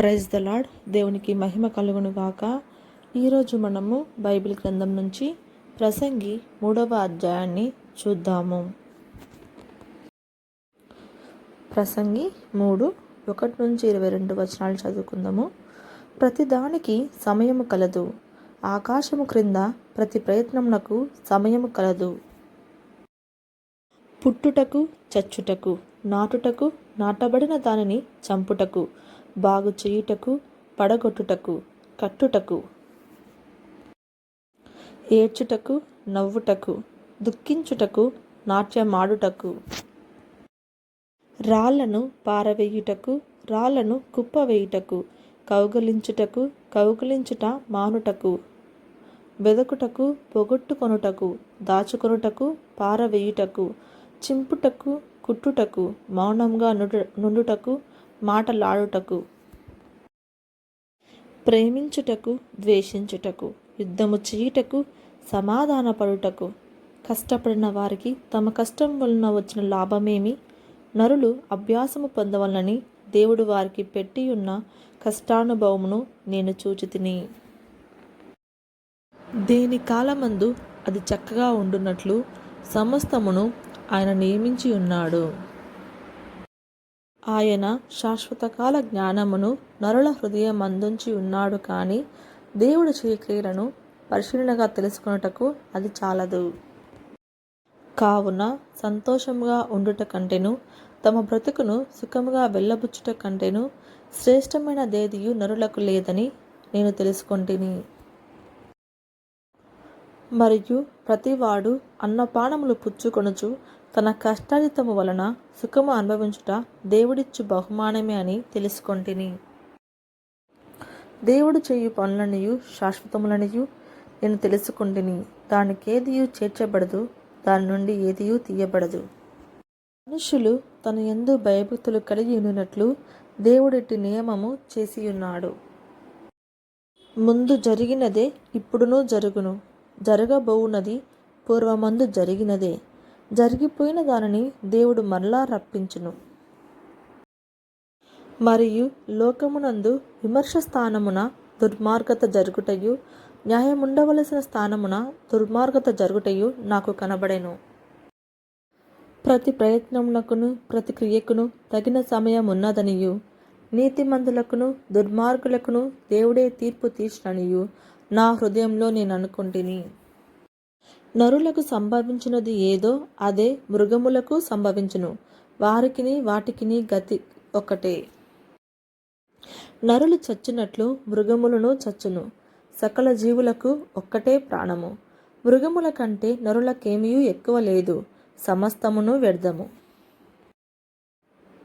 Praise the lord దేవునికి మహిమ కలుగును గాక. ఈరోజు మనము బైబిల్ గ్రంథం నుంచి ప్రసంగి మూడవ అధ్యాయాన్ని చూద్దాము. ప్రసంగి మూడు ఒకటి నుంచి ఇరవై రెండు వచనాలు చదువుకుందాము. ప్రతిదానికి సమయము కలదు. ఆకాశము క్రింద ప్రతి ప్రయత్నమునకు సమయము కలదు. పుట్టుటకు చచ్చుటకు నాటుటకు నాటబడిన దానిని చంపుటకు బాగు చేయుటకు పడగొట్టుటకు కట్టుటకు ఏడ్చుటకు నవ్వుటకు దుఃఖించుటకు నాట్యమాడుటకు రాళ్ళను పారవేయుటకు రాళ్ళను కుప్పవేయుటకు కౌగలించుటకు కౌగలించుట మానుటకు వెదకుటకు పొగొట్టుకొనుటకు దాచుకొనుటకు పారవేయుటకు చింపుటకు కుట్టుటకు మౌనంగా నుండు నుండుటకు మాటలాడుటకు ప్రేమించుటకు ద్వేషించుటకు యుద్ధము చేయుటకు సమాధానపడుటకు కష్టపడిన వారికి తమ కష్టం వలన వచ్చిన లాభమేమి? నరులు అభ్యాసము పొందవలనని దేవుడు వారికి పెట్టి ఉన్న కష్టానుభవమును నేను చూచితిని. దేని కాలమందు అది చక్కగా ఉండునట్లు సమస్తమును ఆయన నియమించి ఉన్నాడు ఆయన శాశ్వతకాల జ్ఞానమును నరుల హృదయం అందించి ఉన్నాడు కానీ దేవుడు చేయక్రియలను పరిశీలనగా తెలుసుకొనుటకు అది చాలదు. కావున సంతోషముగా ఉండుట కంటేను తమ బ్రతుకును సుఖముగా వెళ్ళబుచ్చుట కంటేను శ్రేష్టమైన దేదియు నరులకు లేదని నేను తెలుసుకొంటిని. మరియు ప్రతివాడు అన్నపానములు పుచ్చుకొనుచు తన కష్టాజితము వలన సుఖము అనుభవించుట దేవుడిచ్చు బహుమానమే అని తెలుసుకొంటిని. దేవుడు చేయు పనులనియు శాశ్వతములనియు నేను తెలుసుకుంటుని. దానికేదియు చేర్చబడదు దాని నుండి ఏదియూ తీయబడదు. మనుషులు తన ఎందు భయభక్తులు కలిగి ఉన్నట్లు దేవుడిటి నియమము చేసి ఉన్నాడు ముందు జరిగినదే ఇప్పుడునూ జరుగును. జరగబోవున్నది పూర్వమందు జరిగినదే. జరిగిపోయిన దానిని దేవుడు మరలా రప్పించును. మరియు లోకమునందు విమర్శ స్థానమున దుర్మార్గత జరుగుటయు న్యాయముండవలసిన స్థానమున దుర్మార్గత జరుగుటయు నాకు కనబడెను. ప్రతి ప్రయత్నమునకును ప్రతి క్రియకును తగిన సమయం ఉన్నదనియు నీతిమంతులకును దుర్మార్గులకును దేవుడే తీర్పు తీర్చననియు నా హృదయంలో నేను అనుకుంటుని. నరులకు సంభవించినది ఏదో అదే మృగములకు సంభవించును. వారికిని వాటికిని గతి ఒకటే నరులు చచ్చినట్లు మృగములను చచ్చును. సకల జీవులకు ఒక్కటే ప్రాణము. మృగముల కంటే నరులకేమీ ఎక్కువ లేదు. సమస్తమును వ్యర్థము.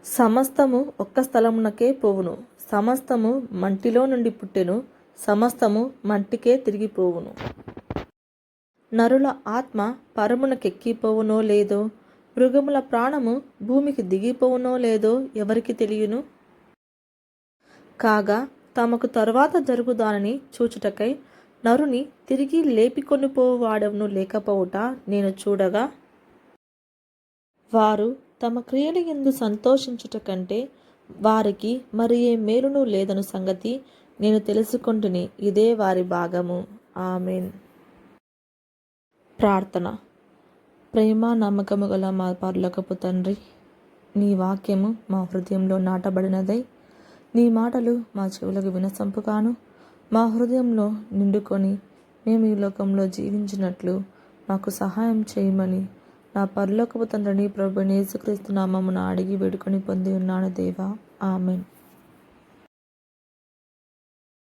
సమస్తము ఒక్క స్థలమునకే పోవును. సమస్తము మంటిలో నుండి పుట్టెను. సమస్తము మంటికే తిరిగిపోవును. నరుల ఆత్మ పరమునకెక్కిపోవునో లేదో? మృగముల ప్రాణము భూమికి దిగిపోవునో లేదో ఎవరికి తెలియను? కాగా తమకు తరువాత జరుగుదానని చూచుటకై నరుని తిరిగి లేపికొనిపోవాడవును లేకపోవుట నేను చూడగా వారు తమ క్రియలు ఎందు సంతోషించుట కంటే వారికి మరి ఏ మేలును లేదను సంగతి నేను తెలుసుకుంటుని. ఇదే వారి భాగము. ఆమెన్. ప్రార్థన. ప్రేమ నమ్మకము గల మా పర్లకపు తండ్రి నీ వాక్యము మా హృదయంలో నాటబడినదై నీ మాటలు మా చెవులకు వినసంపుగాను మా హృదయంలో నిండుకొని మేము ఈ లోకంలో జీవించినట్లు మాకు సహాయం చేయమని నా పరలోకపు తండ్రిని ప్రభు నేసుక్రీస్తు నామమున అడిగి వేడుకొని పొంది ఉన్నాను దేవా. ఆమెన్.